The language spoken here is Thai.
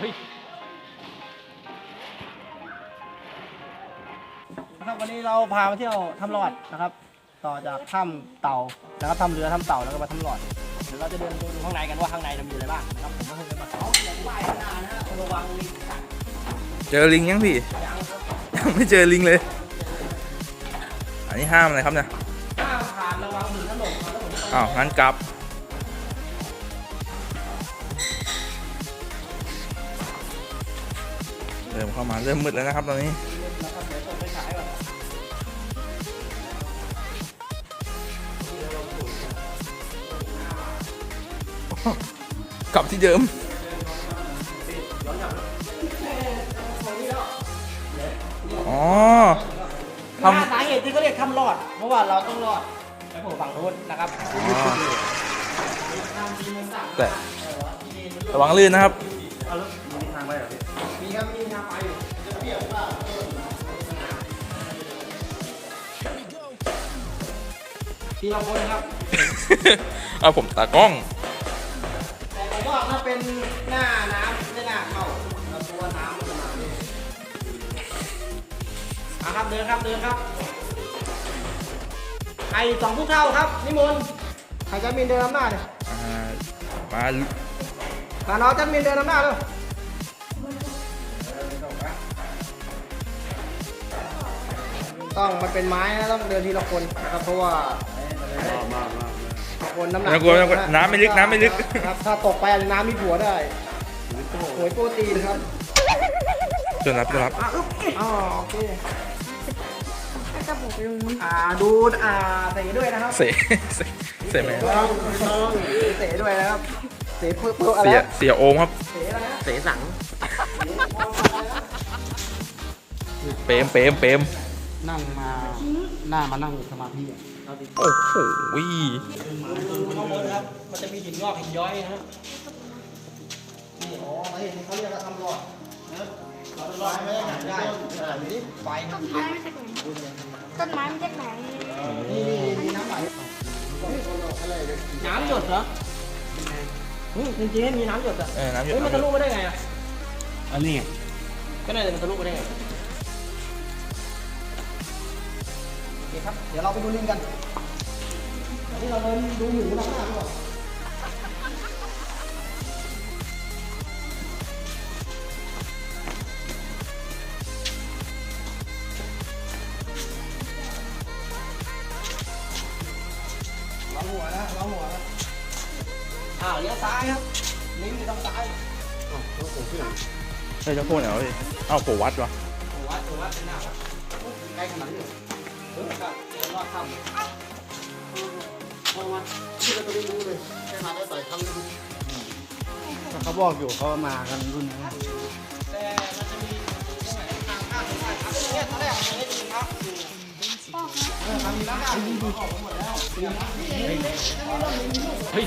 เฮ้ยนะครับวันนี้เราพามาเที่ยวถ้ำหลอดนะครับ ต่อจากถ้ำเต่านะครับถ้ำเรือถ้ำเต่าแล้วก็มาถ้ำหลอดเดี๋ยวเราจะเดินดูข้างในกันว่าข้างในจะมีอะไรบ้างนะครับผมก็เคยมาเขาเขียนป้ายข้างหน้านะฮะระวังลิงกัดเจอลิงยังพี่ ยังครับยังไม่เจอลิงเลย อันนี้ห้ามอะไรครับเนี่ยห้ามผ่านระวังหินถล่มครับแล้วผมอ้าวงั้นกลับ ริ่มเข้ามาเริ่มมืดแล้วนะครับตอนนี้นะครับเดี๋ยวส่งไปฉายก่อนกลับที่เดิมอ๋อทำถ้าสาเหตุที่เขาเรียกถ้ำรอด เพราะว่าเราต้องรอดไปโผล่ฝั่งโน้นนะครับอ๋อแต่ระวังลื่นนะครับมี ครับมีทางไปอยู่ทีละคนครับ เอาผมตากล้อง แต่ผมว่าถ้าเป็นหน้าน้ำไม่น่าเข้าเราตัวน้ำมันจะมาเนี่ยอะครับเดินครับเดินครับ ไอ้สองผู้เท่าครับ นิมนต์ใครจะมีเดินนำหน้าเนี่ยอ่ามามาน้องจันมีเดินนำหน้าเลย ต้องมันเป็นไม้นะต้องเดินทีละคนนะครับเพราะว่าคนน้ำหนักไม่ต้องกลัวไม่ต้องกลัวน้ำไม่ลึกน้ำไม่ลึก ครับถ้าตกไปอาจจะน้ำมีผัวได้หวยโปรตีนครับจนรับจนรับอะอึ๊บอ๋อโอเคจะบอกลุงอ่าดูอ่าเตะด้วยนะครับเสเสเสแมนต้องต้องเตะด้วยนะครับเตะเพื่อเพื่ออะไรเสียนะเสียโอมครับ เตะอะไรนะเสสัง เปรมเปรมเปรม นั่งมาหน้ามานั่งสมาธิอะโอ้โหวิข้างบนนะครับ มันจะมีหินงอกหินย้อยนะฮะนี่อ๋อสาเหตุที่เขาเรียกว่าทำหลอดนะครับเราทำหลอดไม่ได้หนักได้ขนาดนี้ไฟมันต้นไม้มาจากไหนต้นไม้มาจากไหนนี่นี่มีน้ำไหลน้ำหยดเหรออืมจริงๆมีน้ำหยดอะเออน้ำหยดเฮ้ยมันทะลุมาได้ไงอะอันนี้ก็น่าจะมันทะลุมาได้ไง เคครับ เดี๋ยวเราไปดูลิงกันอันนี้เราเดินดูหมูนำหน้าดีกว่าล้อหัวนะล้อหัวนะอ้าวเลี้ยวซ้ายครับ ลิงอยู่ทางซ้ายเฮ้ยเจ้าพวกไหนวะพี่เอ้าโผวัดวะหัวหัวเป็นหน้าครับใกล้ขนาดนี้ เออครับเดี๋ยวรอดถ้ำเขาบอกอยู่เขามากันรุ่นนี้แต่มันจะมีตรงไหนทางข้ามตรงไหนครับเนี่ยตอนแรกมันไม่ด้ยินครับทำน้ำหน้าลิงออกหมดแล้วเฮ้ย